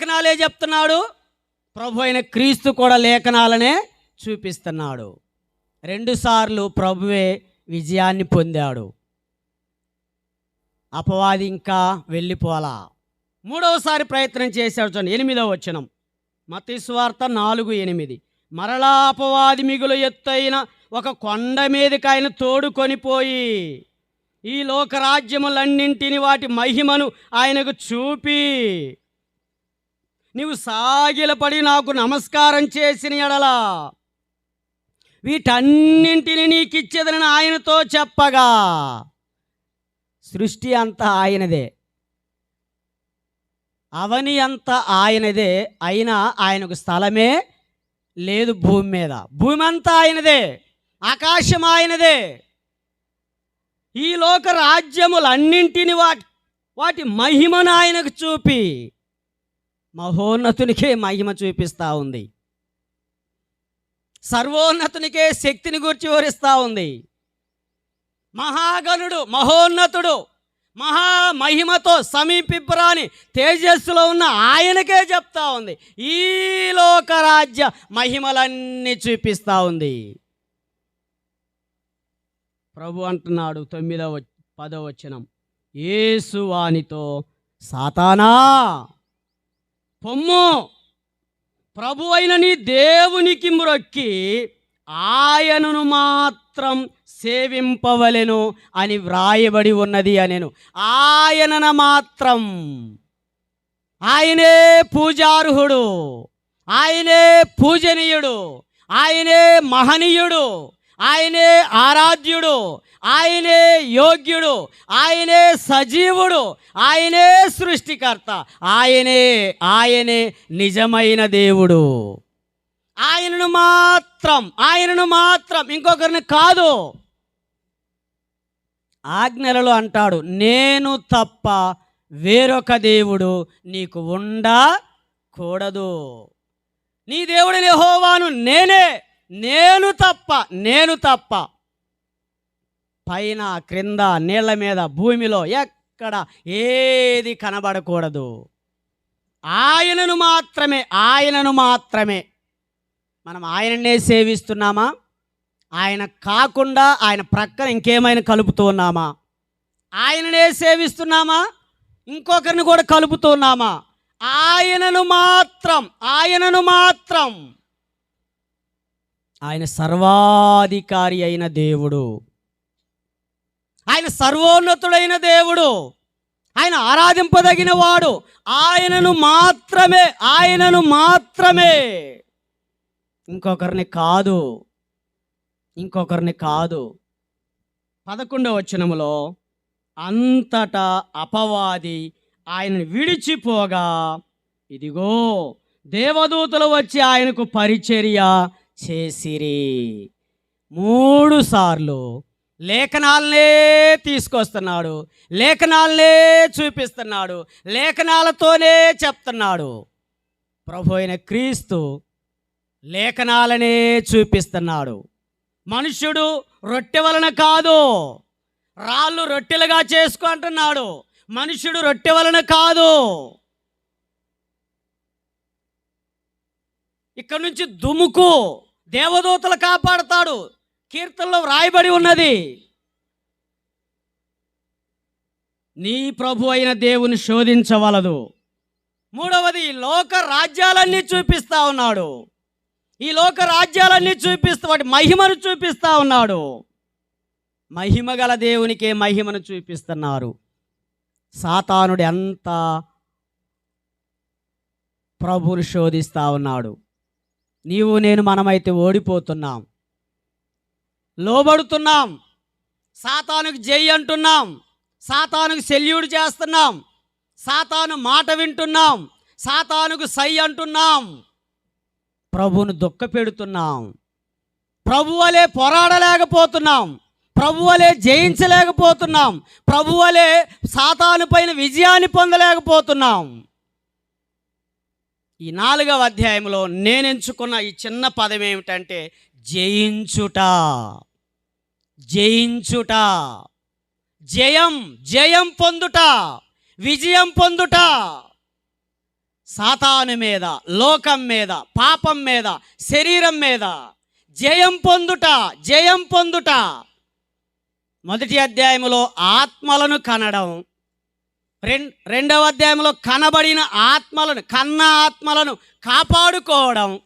లేఖనాలే చెప్తున్నాడు. ప్రభు అయిన క్రీస్తు కూడా లేఖనాలనే చూపిస్తున్నాడు. రెండుసార్లు ప్రభువే విజయాన్ని పొందాడు. అపవాది ఇంకా వెళ్ళిపోలా మూడవసారి ప్రయత్నం చేశాడు చూడండి ఎనిమిదవ వచనం. మతీశ్వార్త నాలుగు ఎనిమిది. మరలా అపవాది మిగులు ఎత్తైన ఒక కొండ మీదకి ఆయన తోడుకొనిపోయి ఈ లోకరాజ్యములన్నింటిని వాటి మహిమను ఆయనకు చూపి నీవు సాగిలపడి నాకు నమస్కారం చేసిన ఎడలా వీటన్నింటిని నీకిచ్చేదని ఆయనతో చెప్పగా సృష్టి అంతా ఆయనదే. అవని అంతా ఆయనదే. అయినా ఆయనకు స్థలమే లేదు భూమి మీద. భూమి అంతా ఆయనదే. ఆకాశం ఆయనదే. ఈ లోక రాజ్యములన్నింటిని వాటి వాటి మహిమను ఆయనకు చూపి మహోన్నతునికే మహిమ చూపిస్తూ ఉంది. సర్వోన్నతునికే శక్తిని గురించి వివరిస్తూ ఉంది. మహాగణుడు మహోన్నతుడు మహా మహిమతో తేజస్సులో ఉన్న ఆయనకే చెప్తా ఉంది. ఈ లోక రాజ్య మహిమలన్నీ చూపిస్తూ ఉంది. ప్రభు అంటున్నాడు తొమ్మిదవ పదవచనం ఏసువానితో సాతానా! పొమ్ము. ప్రభు అయిన నీ దేవునికి మ్రొక్కి ఆయనను మాత్రం సేవింపవలెను అని వ్రాయబడి ఉన్నది అనేను. ఆయనన మాత్రం ఆయనే పూజార్హుడు. ఆయనే పూజనీయుడు. ఆయనే మహనీయుడు. ఆయనే ఆరాధ్యుడు ఆయనే యోగ్యుడు ఆయనే సజీవుడు ఆయనే సృష్టికర్త ఆయనే ఆయనే నిజమైన దేవుడు. ఆయనను మాత్రం ఆయనను మాత్రం ఇంకొకరిని కాదు. ఆజ్ఞలలో అంటాడు నేను తప్ప వేరొక దేవుడు నీకు ఉండకూడదు. నీ దేవుడిని హోవాను నేనే నేను తప్ప నేను తప్ప. పైన క్రింద నీళ్ళ మీద భూమిలో ఎక్కడ ఏది కనబడకూడదు. ఆయనను మాత్రమే ఆయనను మాత్రమే. మనం ఆయననే సేవిస్తున్నామా? ఆయన కాకుండా ఆయన ప్రక్కన ఇంకేమైనా కలుపుతూ ఉన్నామా? ఆయననే సేవిస్తున్నామా? ఇంకొకరిని కూడా కలుపుతున్నామా ఆయనను మాత్రం ఆయనను మాత్రం. ఆయన సర్వాధికారి అయిన దేవుడు. ఆయన సర్వోన్నతుడైన దేవుడు. ఆయన ఆరాధింపదగిన వాడు ఆయనను మాత్రమే ఆయనను మాత్రమే. ఇంకొకరిని కాదు ఇంకొకరిని కాదు. పదకొండవ వచనములో అంతటా అపవాది ఆయనను విడిచిపోగా ఇదిగో దేవదూతలు వచ్చి ఆయనకు పరిచర్య చేసిరి. మూడు సార్లు లేఖనాలనే తీసుకొస్తున్నాడు. లేఖనాలనే చూపిస్తున్నాడు. లేఖనాలతోనే చెప్తున్నాడు. ప్రభు అయిన క్రీస్తు లేఖనాలనే చూపిస్తున్నాడు. మనుష్యుడు రొట్టె వలన కాదు. రాళ్ళు రొట్టెలుగా చేసుకుంటున్నాడు మనుష్యుడు రొట్టె వలన కాదు. ఇక్కడ నుంచి దుముకు దేవదూతలు కాపాడతాడు. కీర్తనలో వ్రాయబడి ఉన్నది. నీ ప్రభు అయిన దేవుని శోధించవలదు. మూడవది లోక రాజ్యాలన్నీ చూపిస్తా ఉన్నాడు. ఈ లోక రాజ్యాలన్నీ చూపిస్తూ వాటి మహిమను చూపిస్తా ఉన్నాడు. మహిమ గల దేవునికే మహిమను చూపిస్తున్నారు. సాతానుడు ఎంత ప్రభుని శోధిస్తా ఉన్నాడు. నీవు నేను మనమైతే ఓడిపోతున్నాం. లోబడుతున్నాం. సాతానుకు జై అంటున్నాం. సాతానుకు శల్యుడు చేస్తున్నాం. సాతాను మాట వింటున్నాం. సాతానుకు సై అంటున్నాం. ప్రభువును దుఃఖ పెడుతున్నాం. ప్రభు వలె పోరాడలేకపోతున్నాం. ప్రభు వలె జయించలేకపోతున్నాం. ప్రభు వలె సాతాను పైన విజయాన్ని పొందలేకపోతున్నాం. ఈ నాలుగవ అధ్యాయంలో నేను ఎంచుకున్న ఈ చిన్న పదం ఏమిటంటే జయించుట. జయించుట. జయం జయం పొందుట విజయం పొందుట. సాతాను మీద లోకం మీద పాపం మీద శరీరం మీద జయం పొందుట జయం పొందుట. మొదటి అధ్యాయములో ఆత్మలను కనడం రెండవ అధ్యాయంలో కనబడిన ఆత్మలను కన్న ఆత్మలను కాపాడుకోవడం.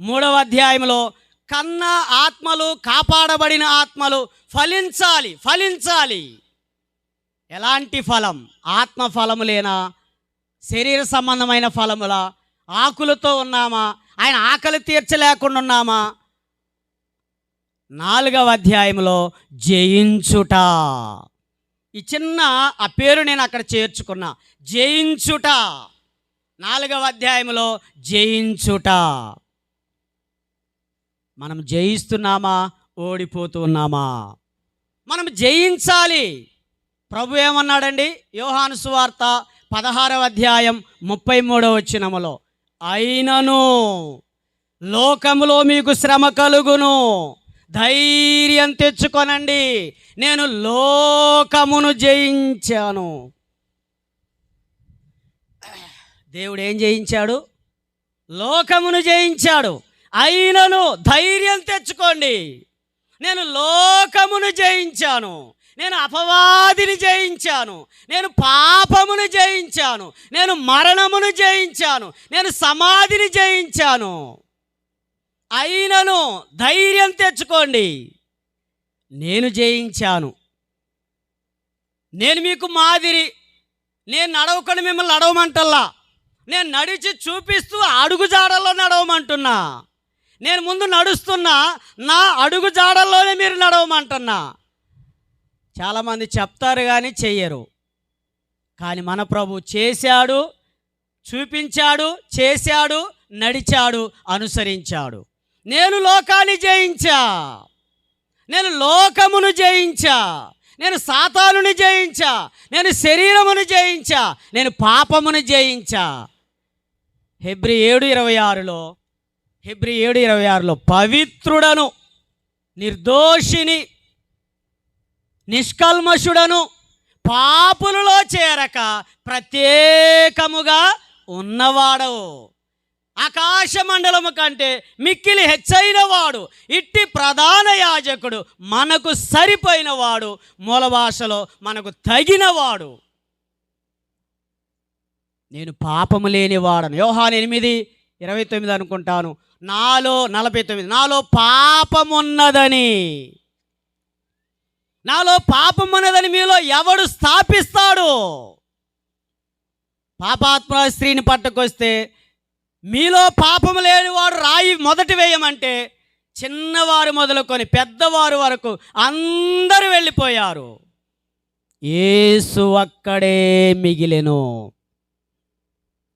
మూడవ అధ్యాయంలో కన్న ఆత్మలు కాపాడబడిన ఆత్మలు ఫలించాలి ఫలించాలి. ఎలాంటి ఫలం? ఆత్మ ఫలములేనా? శరీర సంబంధమైన ఫలముల? ఆకులతో ఉన్నామా? ఆయన ఆకలి తీర్చలేకుండా ఉన్నామా? నాలుగవ అధ్యాయంలో జయించుట. ఈ చిన్న ఆ పేరు నేను అక్కడ చేర్చుకున్నా. జయించుట. నాలుగవ అధ్యాయంలో జయించుట. మనం జయిస్తున్నామా? ఓడిపోతూ ఉన్నామా? మనం జయించాలి. ప్రభు ఏమన్నాడండి? యోహాను సువార్త పదహారవ అధ్యాయం ముప్పై మూడవ వచ్చినములో అయినను లోకములో మీకు శ్రమ కలుగును. ధైర్యం తెచ్చుకొనండి. నేను లోకమును జయించాను. దేవుడు ఏం జయించాడు? లోకమును జయించాడు. అయినను ధైర్యం తెచ్చుకోండి. నేను లోకమును జయించాను. నేను అపవాదిని జయించాను. నేను పాపమును జయించాను. నేను మరణమును జయించాను. నేను సమాధిని జయించాను. అయినను ధైర్యం తెచ్చుకోండి. నేను జయించాను. నేను మీకు మాదిరి. నేను నడవకుండా మిమ్మల్ని నడవమంటల్లా. నేను నడిచి చూపిస్తూ అడుగు జాడల్లో నడవమంటున్నా. నేను ముందు నడుస్తున్నా నా అడుగు జాడల్లోనే మీరు నడవమంటున్నా. చాలామంది చెప్తారు కానీ చెయ్యరు. కానీ మన ప్రభు చేశాడు చూపించాడు చేశాడు నడిచాడు అనుసరించాడు. నేను లోకాన్ని జయించా. నేను లోకమును జయించా. నేను సాతానుని జయించా. నేను శరీరమును జయించా. నేను పాపమును జయించా. హెబ్రి ఏడు ఇరవై ఆరులో హెబ్రి ఏడు ఇరవై ఆరులో పవిత్రుడను నిర్దోషిని నిష్కల్మషుడను పాపులలో చేరక ప్రత్యేకముగా ఉన్నవాడవు. ఆకాశ మండలము కంటే మిక్కిలి హెచ్చైన వాడు ఇట్టి ప్రధాన యాజకుడు మనకు సరిపోయిన వాడు మూల భాషలో మనకు తగినవాడు. నేను పాపము లేనివాడను. యోహాన్ ఎనిమిది ఇరవై తొమ్మిది అనుకుంటాను. నాలో నలభై తొమ్మిది. నాలో పాపమున్నదని. నాలో పాపం ఉన్నదని మీలో ఎవడు స్థాపిస్తాడు? పాపాత్మ స్త్రీని పట్టుకొస్తే మీలో పాపము లేనివాడు రాయి మొదటి వేయమంటే చిన్నవారు మొదలుకొని పెద్దవారు వరకు అందరూ వెళ్ళిపోయారు. ఏసు అక్కడే మిగిలెను.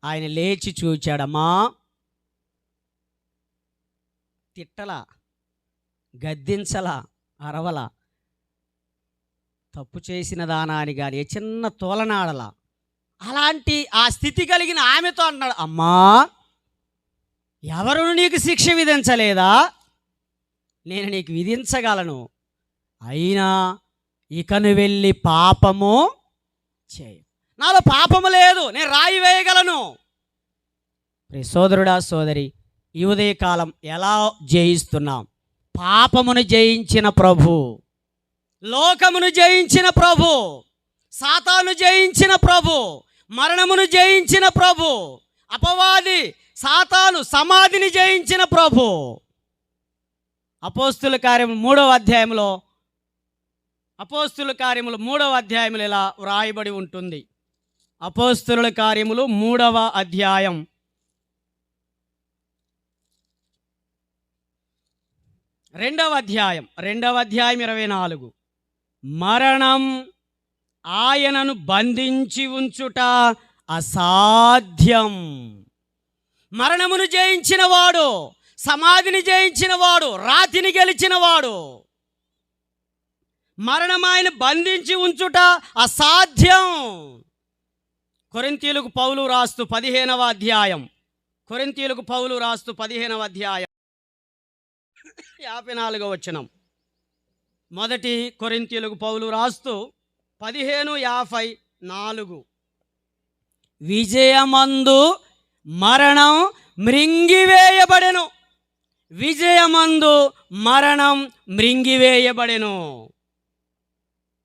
ఆయన లేచి చూచాడమ్మా. తిట్టల గద్దించల అరవల తప్పు చేసిన దానా అని కానీ ఏ చిన్న తోలనాడల. అలాంటి ఆ స్థితి కలిగిన ఆమెతో అన్నాడు అమ్మా ఎవరు నీకు శిక్ష విధించలేదా? నేను నీకు విధించగలను. అయినా ఇకను వెళ్ళి పాపము చేయ నాలో పాపము లేదు నేను రాయి వేయగలను. సోదరుడా సోదరి ఈ ఉదయకాలం ఎలా జయిస్తున్నాం? పాపమును జయించిన ప్రభు లోకమును జయించిన ప్రభు సాతాను జయించిన ప్రభు మరణమును జయించిన ప్రభు అపవాది సాతాను సమాధిని జయించిన ప్రభు. అపోస్తుల కార్యము మూడవ అధ్యాయంలో అపోస్తుల కార్యములు మూడవ అధ్యాయములు ఇలా వ్రాయబడి ఉంటుంది. అపోస్తుల కార్యములు మూడవ అధ్యాయం. రెండవ అధ్యాయం రెండవ అధ్యాయం ఇరవై నాలుగు. మరణం ఆయనను బంధించి ఉంచుట అసాధ్యం. మరణమును జయించిన వాడు సమాధిని జయించిన వాడు రాతిని గెలిచిన వాడు మరణం ఆయన బంధించి ఉంచుట అసాధ్యం. కొరింతీలకు పౌలు రాస్తూ పదిహేనవ అధ్యాయం. కొరింతీలకు పౌలు రాస్తూ పదిహేనవ అధ్యాయం. యాభై నాలుగవ వచనం. మొదటి కొరింతీలకు పౌలు రాస్తూ పదిహేను యాభై నాలుగు. విజయమందు మరణం మృంగివేయబడెను. విజయమందు మరణం మృంగివేయబడెను.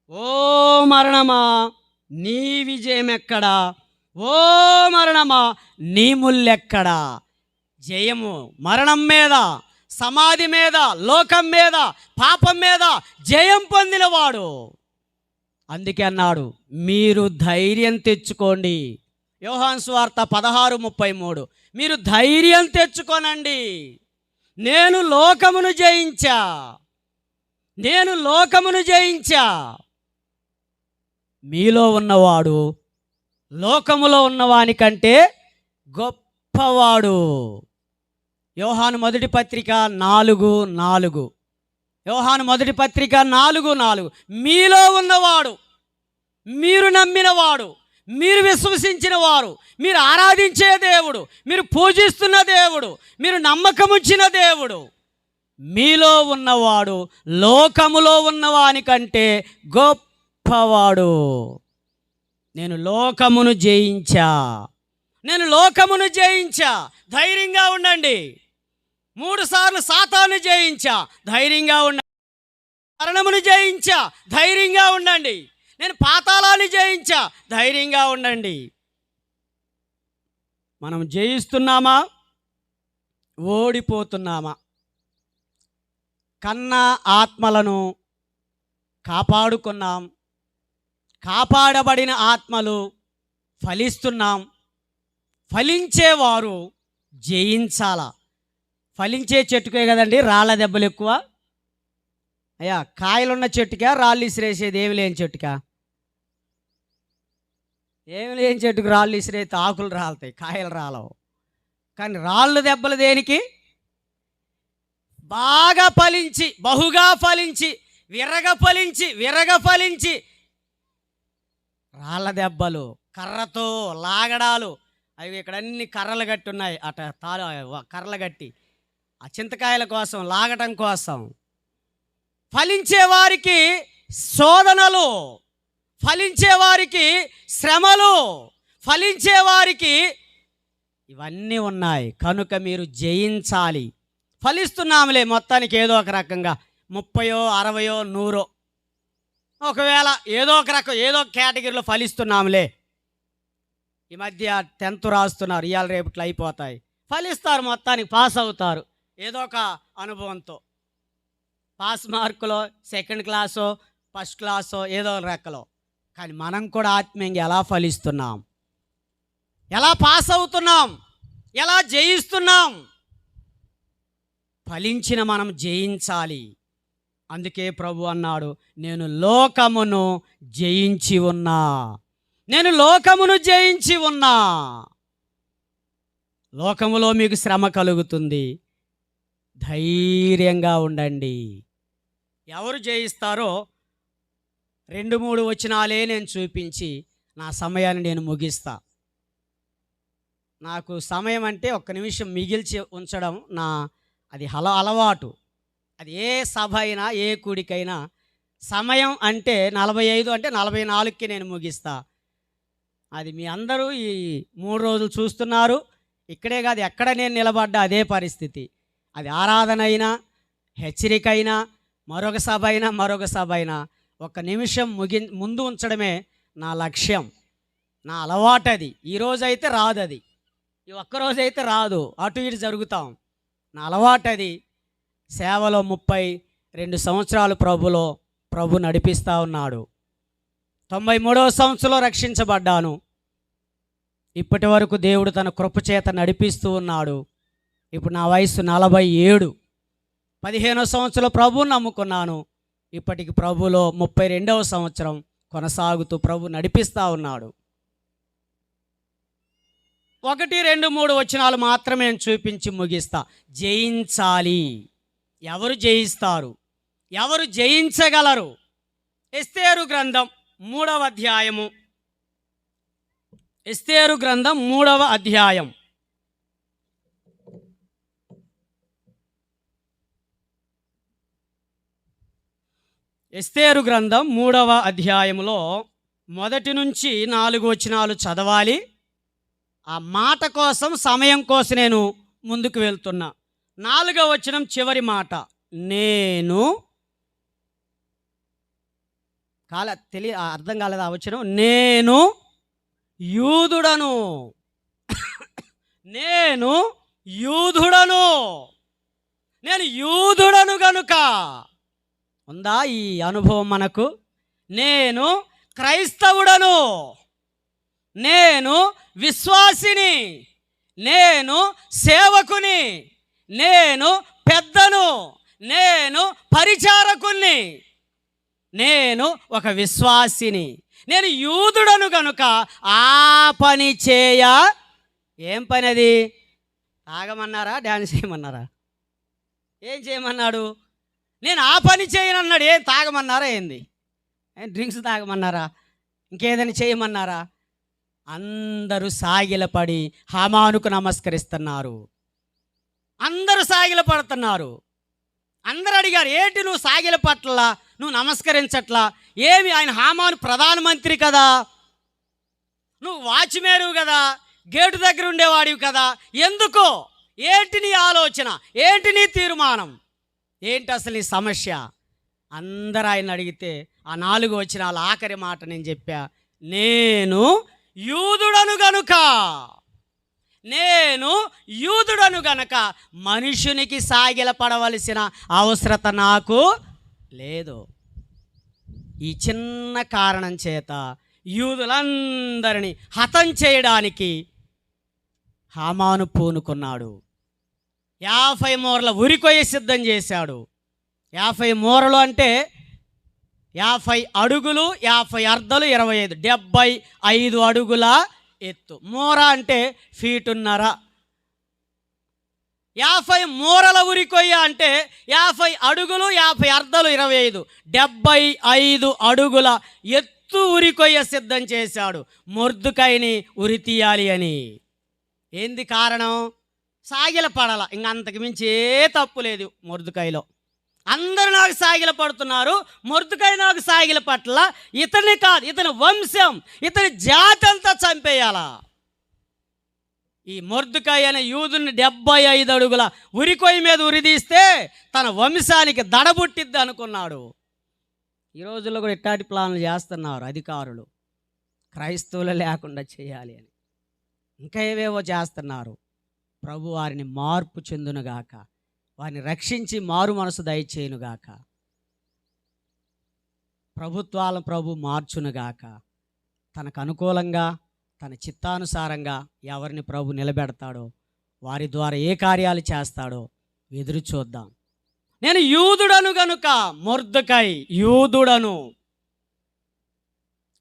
ఓ మరణమా నీ విజయం ఎక్కడా ఓ మరణమా నీ ముల్లెక్కడా? జయము మరణం మీద సమాధి మీద లోకం మీద పాపం మీద జయం పొందినవాడు. అందుకే అన్నాడు మీరు ధైర్యం తెచ్చుకోండి. యోహాన్ స్వార్త పదహారు ముప్పై మూడు. మీరు ధైర్యం తెచ్చుకోనండి. నేను లోకమును జయించా. నేను లోకమును జయించా. మీలో ఉన్నవాడు లోకములో ఉన్నవానికంటే గొప్పవాడు. యోహాను మొదటి పత్రిక నాలుగు నాలుగు. యోహాను మొదటి పత్రిక నాలుగు నాలుగు. మీలో ఉన్నవాడు. మీరు నమ్మినవాడు. మీరు విశ్వసించిన వారు మీరు ఆరాధించే దేవుడు మీరు పూజిస్తున్న దేవుడు మీరు నమ్మకముచ్చిన దేవుడు. మీలో ఉన్నవాడు లోకములో ఉన్నవానికంటే గొప్పవాడు. నేను లోకమును జయించా. నేను లోకమును జయించా. ధైర్యంగా ఉండండి. మూడు సార్లు సాతాను జయించా. ధైర్యంగా ఉండండి. మరణమును జయించా. ధైర్యంగా ఉండండి. నేను పాతాళాన్ని జయించా. ధైర్యంగా ఉండండి. మనం జయిస్తున్నామా? ఓడిపోతున్నామా? కన్న ఆత్మలను కాపాడుకున్నాం. కాపాడబడిన ఆత్మలు ఫలిస్తున్నాం. ఫలించేవారు జయించాల? ఫలించే చెట్టుకే కదండి రాళ్ళ దెబ్బలు ఎక్కువ. అయ్యా కాయలున్న చెట్టుకా రాళ్ళు ఇసిరేసేది ఏమి లేని చెట్టుకా? ఏమి లేని చెట్టుకు రాళ్ళు ఇసిరైతే ఆకులు రాలుతాయి కాయలు రాలవు. కానీ రాళ్ళు దెబ్బలు దేనికి? బాగా ఫలించి బహుగా ఫలించి విరగ ఫలించి విరగ ఫలించి. రాళ్ళ దెబ్బలు కర్రతో లాగడాలు అవి ఇక్కడ అన్ని కర్రలు కట్టి ఉన్నాయి అట తాలు కర్రలు కట్టి ఆ చింతకాయల కోసం లాగటం కోసం. ఫలించే వారికి శోధనలు. ఫలించే వారికి శ్రమలు ఫలించే వారికి ఇవన్నీ ఉన్నాయి. కనుక మీరు జయించాలి. ఫలిస్తున్నాములే మొత్తానికి ఏదో ఒక రకంగా. ముప్పయో అరవయో నూరో. ఒకవేళ ఏదో ఒక రకం ఏదో కేటగిరీలో ఫలిస్తున్నాములే. ఈ మధ్య టెన్త్ రాస్తున్నారు. ఇవాళ రేపట్లు అయిపోతాయి. ఫలిస్తారు మొత్తానికి పాస్ అవుతారు. ఏదో ఒక అనుభవంతో. పాస్ మార్కులో సెకండ్ క్లాసో ఫస్ట్ క్లాసో ఏదో ఒక రెక్కలో కానీ మనం కూడా ఆత్మీయంగా ఎలా ఫలిస్తున్నాం? ఎలా పాస్ అవుతున్నాం? ఎలా జయిస్తున్నాం? ఫలించిన మనం జయించాలి. అందుకే ప్రభు అన్నాడు నేను లోకమును జయించి ఉన్నా. నేను లోకమును జయించి ఉన్నా. లోకములో మీకు శ్రమ కలుగుతుంది. ధైర్యంగా ఉండండి. ఎవరు జయిస్తారో రెండు మూడు వచనాలే నేను చూపించి నా సమయాన్ని నేను ముగిస్తా. నాకు సమయం అంటే ఒక్క నిమిషం మిగిల్చి ఉంచడం నా అది హల అలవాటు. అది ఏ సభ అయినా ఏ కూడికైనా సమయం అంటే నలభై ఐదు అంటే నలభై నాలుగుకి నేను ముగిస్తా. అది మీ అందరూ ఈ మూడు రోజులు చూస్తున్నారు. ఇక్కడే కాదు ఎక్కడ నేను నిలబడ్డా అదే పరిస్థితి. అది ఆరాధన అయినా హెచ్చరిక అయినా మరొక సభ అయినా మరొక సభ అయినా ఒక నిమిషం ముగి ముందు ఉంచడమే నా లక్ష్యం. నా అలవాటు అది ఈరోజు అయితే రాదు అది ఈ ఒక్కరోజు అయితే రాదు. అటు ఇటు జరుగుతాం. నా అలవాటు అది సేవలో ముప్పై రెండు సంవత్సరాలు ప్రభులో ప్రభు నడిపిస్తూ ఉన్నాడు. తొంభై మూడవ సంవత్సరంలో రక్షించబడ్డాను. ఇప్పటి వరకు దేవుడు తన కృపచేత నడిపిస్తూ ఉన్నాడు. ఇప్పుడు నా వయసు నలభై ఏడు. పదిహేనో సంవత్సరంలో ప్రభువు నమ్ముకున్నాను. ఇప్పటికి ప్రభులో ముప్పై రెండవ సంవత్సరం కొనసాగుతూ ప్రభు నడిపిస్తూ ఉన్నాడు. ఒకటి రెండు మూడు వచనాలు మాత్రమే నేను చూపించి ముగిస్తా. జయించాలి. ఎవరు జయిస్తారు? ఎవరు జయించగలరు? ఎస్తేరు గ్రంథం మూడవ అధ్యాయము. ఎస్తేరు గ్రంథం మూడవ అధ్యాయం. ఎస్తేరు గ్రంథం మూడవ అధ్యాయంలో మొదటి నుంచి నాలుగు వచనాలు చదవాలి. ఆ మాట కోసం సమయం కోసం నేను ముందుకు వెళ్తున్నా. నాలుగవ వచనం చివరి మాట. నేను కాల తెలియ అర్థం కాలేదు ఆ వచనం? నేను యూదుడను. నేను యూదుడను. నేను యూదుడను గనుక. ఉందా ఈ అనుభవం మనకు? నేను క్రైస్తవుడను. నేను విశ్వాసిని. నేను సేవకుని. నేను పెద్దను. నేను పరిచారకుణ్ణి. నేను ఒక విశ్వాసిని. నేను యూదుడను గనుక ఆ పని చేయ. ఏం పని అది? ఆగమన్నారా? డ్యాన్స్ చేయమన్నారా? ఏం చేయమన్నాడు? నేను ఆ పని చేయనన్నాడు ఏం తాగమన్నారా ఏంది? డ్రింక్స్ తాగమన్నారా? ఇంకేదైనా చేయమన్నారా? అందరూ సాగిలపడి హామానుకు నమస్కరిస్తున్నారు. అందరూ సాగిల పడుతున్నారు. అందరు అడిగారు ఏంటి నువ్వు సాగిల పట్ల? నువ్వు నమస్కరించట్లా? ఏమి ఆయన హామాను ప్రధానమంత్రి కదా? నువ్వు వాచ్మేరు కదా? గేటు దగ్గర ఉండేవాడివి కదా? ఎందుకో? ఏంటి నీ ఆలోచన? ఏంటి నీ తీర్మానం? ఏంటి అసలు ఈ సమస్య? అందరు ఆయన అడిగితే ఆ నాలుగు వచ్చిన వాళ్ళ ఆఖరి మాట నేను చెప్పా నేను యూదుడను గనుక నేను యూదుడను గనక మనుషునికి సాగిల పడవలసిన అవసరత నాకు లేదు. ఈ చిన్న కారణం చేత యూదులందరినీ హతం చేయడానికి హామాను పూనుకున్నాడు. యాభై మూరల ఉరికొయ్య సిద్ధం చేశాడు. యాభై మూరలు అంటే యాభై అడుగులు యాభై అర్ధలు ఇరవై ఐదు. డెబ్బై ఐదు అడుగుల ఎత్తు. మూర అంటే ఫీటున్నర. యాభై మూరల ఉరికొయ్య అంటే యాభై అడుగులు యాభై అర్ధలు ఇరవై ఐదు. డెబ్బై ఐదు అడుగుల ఎత్తు ఉరికొయ్య సిద్ధం చేశాడు. మొర్దుకైని ఉరి తీయాలి అని. ఏంది కారణం? సాగిల పడాల. ఇంక అంతకు మించి ఏ తప్పు లేదు మొర్దుకాయలో అందరూ నాకు సాగిల పడుతున్నారు. మొర్దుకాయ నాకు సాగిల పట్ల ఇతని కాదు ఇతని వంశం ఇతని జాతి అంతా చంపేయాలా. ఈ మొర్దుకాయ అనే యూదుని డెబ్బై ఐదు అడుగుల ఉరికొయ్య మీద ఉరిదీస్తే తన వంశానికి దడబుట్టిద్ది అనుకున్నాడు. ఈ రోజుల్లో కూడా ఇట్లాంటి ప్లాన్లు చేస్తున్నారు అధికారులు. క్రైస్తవులు లేకుండా చేయాలి అని. ఇంకా ఏవేవో చేస్తున్నారు. ప్రభు వారిని మార్పు చెందునుగాక. వారిని రక్షించి మారు మనసు దయచేయునుగాక. ప్రభుత్వాలను ప్రభు మార్చునుగాక. తనకు అనుకూలంగా తన చిత్తానుసారంగా ఎవరిని ప్రభు నిలబెడతాడో వారి ద్వారా ఏ కార్యాలు చేస్తాడో ఎదురు చూద్దాం. నేను యూదుడను గనుక మొర్దుకై యూదుడను.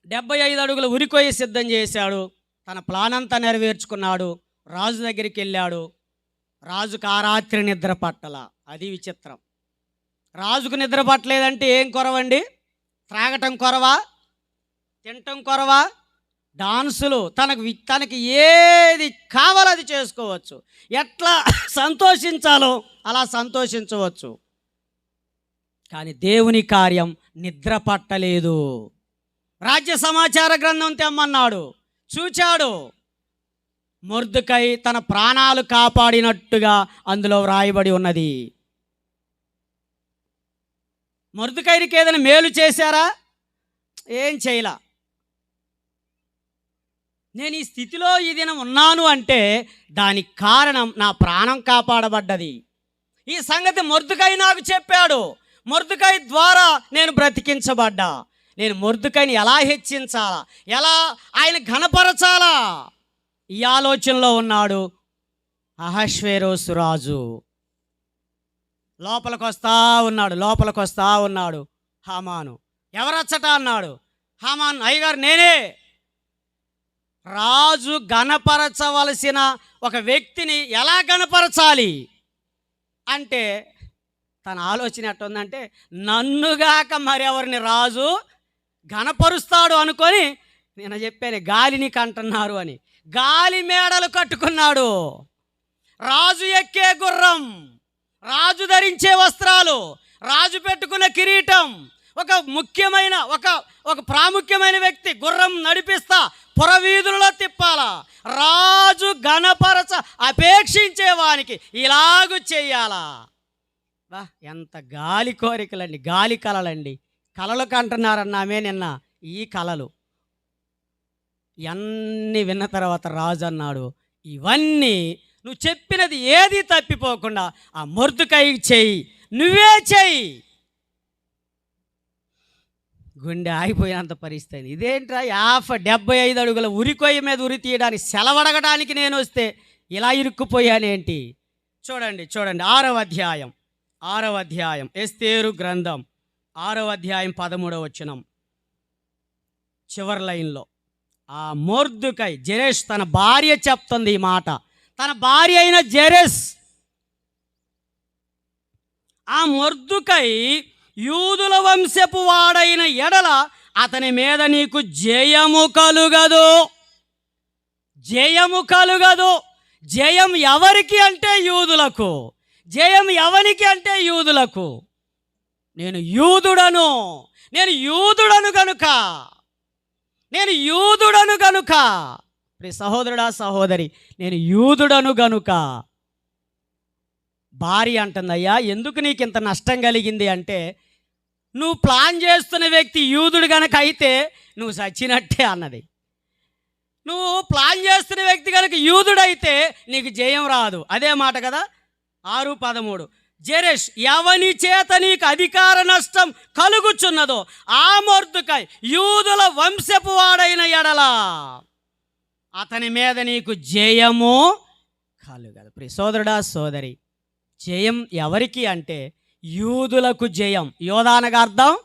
డెబ్బై ఐదు అడుగుల ఉరికొయ్యి సిద్ధం చేశాడు. తన ప్లాన్ అంతా నెరవేర్చుకున్నాడు. రాజు దగ్గరికి వెళ్ళాడు. రాజుకు ఆ రాత్రి నిద్ర పట్టల. అది విచిత్రం. రాజుకు నిద్ర పట్టలేదంటే ఏం కొరవండి? త్రాగటం కొరవా? తినటం కొరవా? డాన్సులు. తనకు తనకి ఏది కావాలో అది చేసుకోవచ్చు. ఎట్లా సంతోషించాలో అలా సంతోషించవచ్చు. కానీ దేవుని కార్యం నిద్ర పట్టలేదు. రాజ్య సమాచార గ్రంథం తెమ్మన్నాడు. చూచాడు. మొర్దుకై తన ప్రాణాలు కాపాడినట్టుగా అందులో వ్రాయబడి ఉన్నది. మొర్దుకైరికి ఏదైనా మేలు చేశారా? ఏం చేయలా. నేను ఈ స్థితిలో ఈ దినం ఉన్నాను అంటే దానికి కారణం నా ప్రాణం కాపాడబడ్డది. ఈ సంగతి మొర్దుకై నాకు చెప్పాడు. మొర్దుకై ద్వారా నేను బ్రతికించబడ్డా. నేను మొర్దుకైని ఎలా హెచ్చించాలా? ఎలా ఆయన ఘనపరచాలా? ఈ ఆలోచనలో ఉన్నాడు అహశ్వేరోసు రాజు. లోపలికి వస్తా ఉన్నాడు లోపలికి వస్తా ఉన్నాడు హామాను. ఎవరచ్చట అన్నాడు హామాన్ అయ్యగారు నేనే. రాజు గణపరచవలసిన ఒక వ్యక్తిని ఎలా గణపరచాలి? అంటే తన ఆలోచన ఎట్టుందంటే నన్నుగాక మరెవరిని రాజు గణపరుస్తాడు అనుకొని నేను చెప్పాను గాలిని కంటున్నారు అని. గాలి మేడలు కట్టుకున్నాడు. రాజు ఎక్కే గుర్రం రాజు ధరించే వస్త్రాలు రాజు పెట్టుకున్న కిరీటం ఒక ముఖ్యమైన ఒక ఒక ప్రాముఖ్యమైన వ్యక్తి గుర్రం నడిపిస్తా పురవీధులలో తిప్పాలా. రాజు గణపరచ అపేక్షించేవానికి ఇలాగు చెయ్యాలా వా ఎంత గాలి కోరికలండి గాలి కలలండి. కలలు కంటున్నారన్నామే నిన్న ఈ కలలు. ఇవన్నీ విన్న తర్వాత రాజు అన్నాడు ఇవన్నీ నువ్వు చెప్పినది ఏది తప్పిపోకుండా ఆ మొర్దుకై చెయ్యి నువ్వే చెయ్యి గుండె ఆగిపోయినంత పరిస్థితి ఇదేంట్రా యాభై డెబ్బై ఐదు అడుగుల ఉరికొయ్య మీద ఉరి తీయడానికి సెలవడగడానికి నేను వస్తే ఇలా ఇరుక్కుపోయానేంటి? చూడండి చూడండి ఆరవ అధ్యాయం ఆరవ అధ్యాయం ఎస్తేరు గ్రంథం ఆరవ అధ్యాయం పదమూడవ వచనం చివరి లైన్లో. ఆ మోర్దుకై జెరెష్ తన భార్య చెప్తుంది ఈ మాట. తన భార్య అయిన జెరెస్ ఆ మొర్దుకై యూదుల వంశపు వాడైన ఎడల అతని మీద నీకు జయము కలుగదు. జయము కలుగదు. జయం ఎవరికి అంటే యూదులకు. జయం ఎవరికి అంటే యూదులకు. నేను యూదుడను. నేను యూదుడను కనుక. నేను యూదుడను గనుక. ప్రియ సహోదరుడా సహోదరి నేను యూదుడను గనుక. భార్య అంటుందయ్యా ఎందుకు నీకు ఇంత నష్టం కలిగింది అంటే నువ్వు ప్లాన్ చేస్తున్న వ్యక్తి యూదుడు గనక అయితే నువ్వు చచ్చినట్టే అన్నది. నువ్వు ప్లాన్ చేస్తున్న వ్యక్తి కనుక యూదుడైతే నీకు జయం రాదు. అదే మాట కదా ఆరు పదమూడు. జెరెష్ ఎవని చేత నీకు అధికార నష్టం కలుగుచున్నదో ఆ మొర్దుకై యూదుల వంశపు వాడైన ఎడలా. అతని మీద నీకు జయము కలుగదు. ప్రి సోదరుడా సోదరి జయం ఎవరికి అంటే యూదులకు జయం. యోధానగా అర్థం?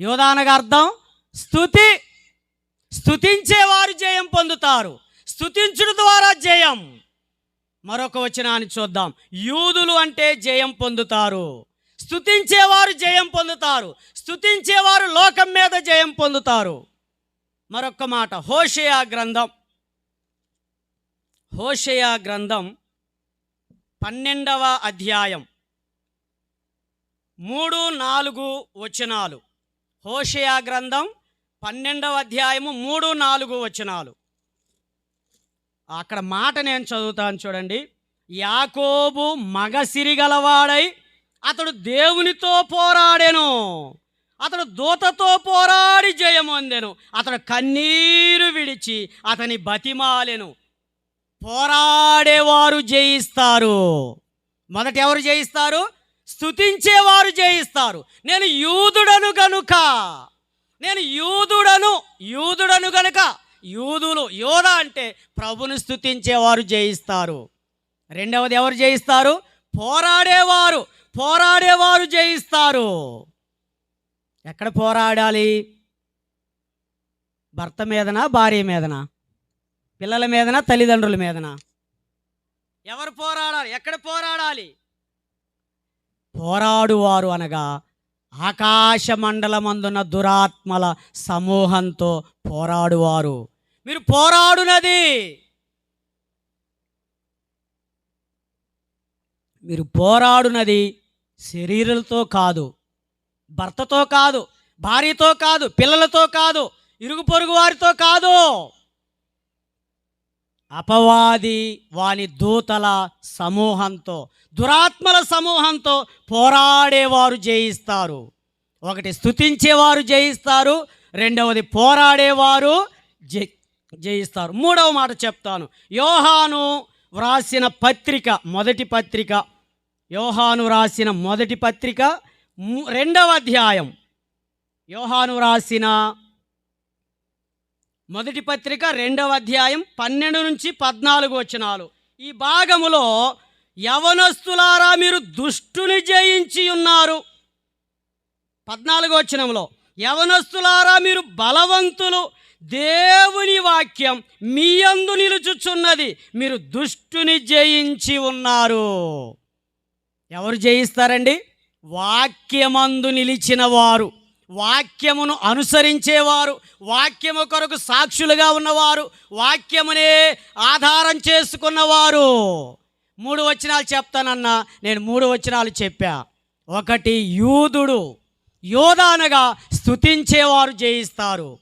యోధానగా అర్థం? స్థుతి స్థుతించేవారు జయం పొందుతారు. స్థుతించుడు ద్వారా జయం. మరొక వచనాన్ని చూద్దాం. యూదులు అంటే జయం పొందుతారు. స్థుతించేవారు జయం పొందుతారు. స్థుతించేవారు లోకం మీద జయం పొందుతారు. మరొక మాట హోషయా గ్రంథం. హోషయా గ్రంథం పన్నెండవ అధ్యాయం. మూడు నాలుగు వచనాలు. హోషయా గ్రంథం పన్నెండవ అధ్యాయము మూడు నాలుగు వచనాలు. అక్కడ మాట నేను చదువుతాను చూడండి. యాకోబు మగ సిరిగలవాడై అతడు దేవునితో పోరాడెను. అతడు దూతతో పోరాడి జయమొందెను. అతడు కన్నీరు విడిచి అతని బతిమాలెను. పోరాడేవారు జయిస్తారు. మొదట ఎవరు జయిస్తారు? స్తుతించేవారు జయిస్తారు. నేను యూదుడను గనుక. నేను యూదుడను యూదుడను గనుక. యూదులు యోధ అంటే ప్రభుని స్థుతించేవారు జయిస్తారు. రెండవది ఎవరు జయిస్తారు? పోరాడేవారు. పోరాడేవారు జయిస్తారు. ఎక్కడ పోరాడాలి? భర్త మీదనా భార్య మీదనా? పిల్లల మీదనా తల్లిదండ్రుల మీదనా? ఎవరు పోరాడాలి? ఎక్కడ పోరాడాలి? పోరాడువారు అనగా ఆకాశ మండలమందున్న దురాత్మల సమూహంతో పోరాడువారు. మీరు పోరాడునది. మీరు పోరాడునది శరీరాలతో కాదు భర్తతో కాదు భార్యతో కాదు పిల్లలతో కాదు ఇరుగు పొరుగు వారితో కాదు. అపవాది వాని దూతల సమూహంతో దురాత్మల సమూహంతో పోరాడేవారు జయిస్తారు. ఒకటి స్తుతించేవారు జయిస్తారు రెండవది పోరాడేవారు జై జయిస్తారు. మూడవ మాట చెప్తాను. యోహాను వ్రాసిన పత్రిక మొదటి పత్రిక యోహాను రాసిన మొదటి పత్రిక రెండవ అధ్యాయం. యోహాను రాసిన మొదటి పత్రిక రెండవ అధ్యాయం పన్నెండు నుంచి పద్నాలుగు వచనాలు. ఈ భాగములో యవనస్తులారా మీరు దుష్టుని జయించి ఉన్నారు. పద్నాలుగో వచనంలో యవనస్తులారా మీరు బలవంతులు దేవుని వాక్యం మీ అందు నిలుచుచున్నది మీరు దుష్టుని జయించి ఉన్నారు. ఎవరు జయిస్తారండి? వాక్యమందు నిలిచిన వారు వాక్యమును అనుసరించేవారు వాక్యము కొరకు సాక్షులుగా ఉన్నవారు వాక్యమునే ఆధారం చేసుకున్నవారు. మూడు వచనాలు చెప్తానన్నా నేను మూడు వచనాలు చెప్పా. ఒకటి యూదుడు యోధానగా స్థుతించేవారు స్తుతించేవారు జయిస్తారు.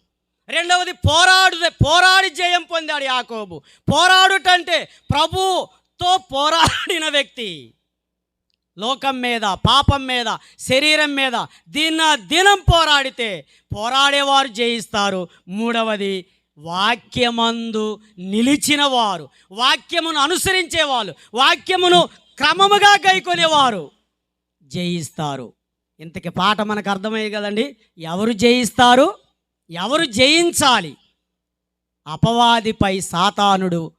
రెండవది పోరాడు పోరాడి జయం పొందాడు యాకోబు. పోరాడుటంటే ప్రభుతో పోరాడిన వ్యక్తి. లోకం మీద పాపం మీద శరీరం మీద దిన దినం పోరాడితే పోరాడేవారు జయిస్తారు. మూడవది వాక్యమందు నిలిచిన వారు వాక్యమును అనుసరించేవాళ్ళు వాక్యమును క్రమముగా గైకొనేవారు జయిస్తారు. ఇంతకి పాట మనకు అర్థమయ్యే కదండి? ఎవరు జయిస్తారు? ఎవరు జయించాలి? అపవాదిపై సాతానుడు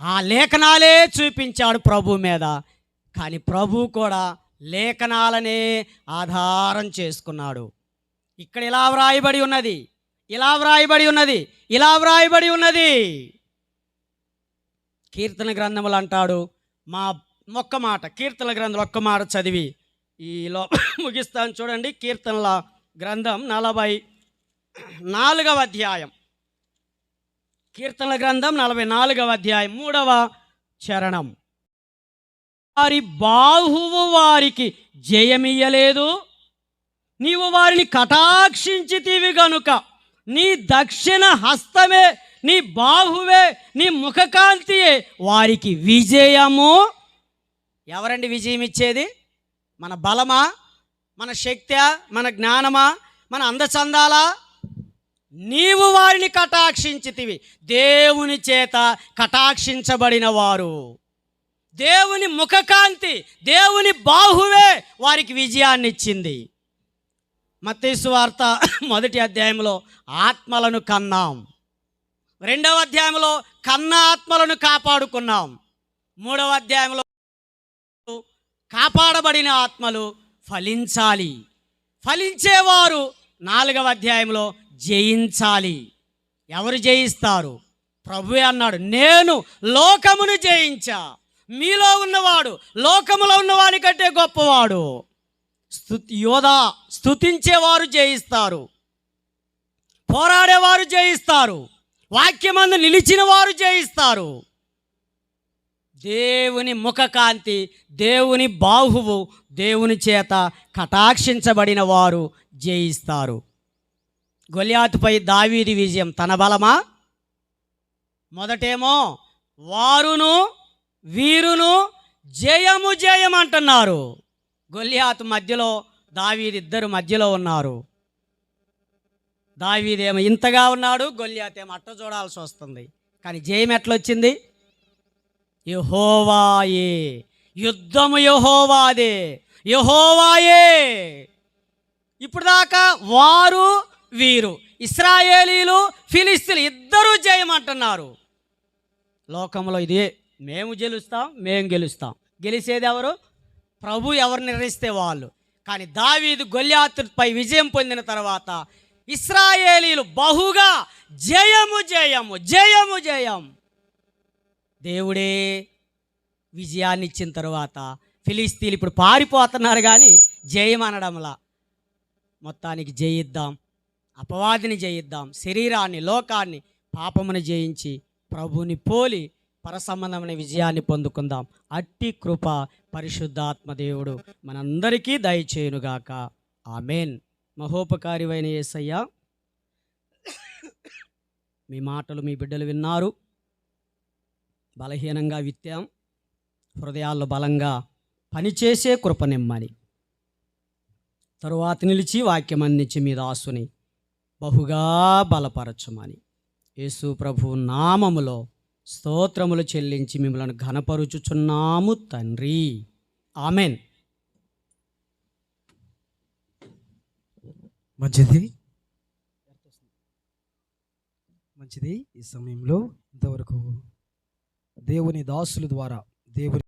ఆ లేఖనాలే చూపించాడు ప్రభు మీద. కానీ ప్రభు కూడా లేఖనాలనే ఆధారం చేసుకున్నాడు. ఇక్కడ ఇలా వ్రాయబడి ఉన్నది? ఇలా వ్రాయబడి ఉన్నది ఇలా వ్రాయబడి ఉన్నది. కీర్తన గ్రంథములు అంటాడు మా ఒక్క మాట కీర్తన గ్రంథం ఒక్క మాట చదివి ఈలో ముగిస్తాను చూడండి కీర్తనల గ్రంథం నలభై నాలుగవ అధ్యాయం. కీర్తనల గ్రంథం నలభై నాలుగవ అధ్యాయం మూడవ చరణం. వారి బాహువు వారికి జయమియ్యలేదు నీవు వారిని కటాక్షించితివి గనుక. నీ దక్షిణ హస్తమే నీ బాహువే నీ ముఖకాంతియే వారికి విజయము. ఎవరండి విజయం ఇచ్చేది? మన బలమా? మన శక్త్యా? మన జ్ఞానమా? మన అందచందాలా? నీవు వారిని కటాక్షించితివి. దేవుని చేత కటాక్షించబడిన వారు. దేవుని ముఖకాంతి దేవుని బాహువే వారికి విజయాన్ని ఇచ్చింది మత్తేసు వార్త మొదటి అధ్యాయంలో ఆత్మలను కన్నాం. రెండవ అధ్యాయంలో కన్న ఆత్మలను కాపాడుకున్నాం. మూడవ అధ్యాయంలో కాపాడబడిన ఆత్మలు ఫలించాలి. ఫలించేవారు నాలుగవ అధ్యాయంలో జయించాలి. ఎవరు జయిస్తారు? ప్రభువే అన్నాడు. నేను లోకమును జయించా. మీలో ఉన్నవాడు లోకములో ఉన్నవాడి కంటే గొప్పవాడు. స్థుతి యోధా స్తుతించేవారు జయిస్తారు. పోరాడేవారు జయిస్తారు. వాక్యమందు నిలిచిన వారు జయిస్తారు. దేవుని ముఖకాంతి దేవుని బాహువు దేవుని చేత కటాక్షించబడిన వారు జయిస్తారు. గొలియాతుపై దావీది విజయం తన బలమా? మొదటేమో వారును వీరును జయము జయం అంటున్నారు మధ్యలో దావీదిద్దరు మధ్యలో ఉన్నారు. దావీదేమో ఇంతగా ఉన్నాడు గొల్యాత్ ఏమో అట్ట చూడాల్సి వస్తుంది. కానీ జయం ఎట్లొచ్చింది? యహోవాయే యుద్ధము యహోవాదే యహోవాయే. ఇప్పుడు దాకా వారు వీరు ఇస్రాయేలీలు ఫిలిస్తీన్లు ఇద్దరూ జయమంటున్నారు లోకంలో ఇదే మేము గెలుస్తాం మేము గెలుస్తాం. గెలిచేది ఎవరు? ప్రభు ఎవరు నిర్ణయిస్తే వాళ్ళు. కానీ దావీదు గొల్యాతుపై విజయం పొందిన తర్వాత ఇస్రాయేలీలు బహుగా జయము జయము జయము జయం. దేవుడే విజయాన్ని ఇచ్చిన తర్వాత ఫిలిస్తీన్లు ఇప్పుడు పారిపోతున్నారు కానీ జయం అనడంలా. మొత్తానికి జయిద్దాం అపవాదిని జయిద్దాం శరీరాన్ని లోకాన్ని పాపమును జయించి ప్రభుని పోలి పరసంబంధమైన విజయాన్ని పొందుకుందాం. అట్టి కృప పరిశుద్ధాత్మదేవుడు మనందరికీ దయచేయునుగాక. ఆమెన్. మహోపకారివైన యేసయ్య మీ మాటలు మీ బిడ్డలు విన్నారు. బలహీనంగా విత్తాం. హృదయాల్లో బలంగా పనిచేసే కృప నిమ్మని తరువాత నిలిచి వాక్యం అందించి మీ దాసుని బహుగా బలపరచమని. యేసు ప్రభు నామములో స్తోత్రములు చెల్లించి మిమ్మల్ని ఘనపరుచుచున్నాము తండ్రి. ఆమెన్. మంచిది? మంచిది ఈ సమయంలో ఇంతవరకు దేవుని దాసుల ద్వారా దేవుని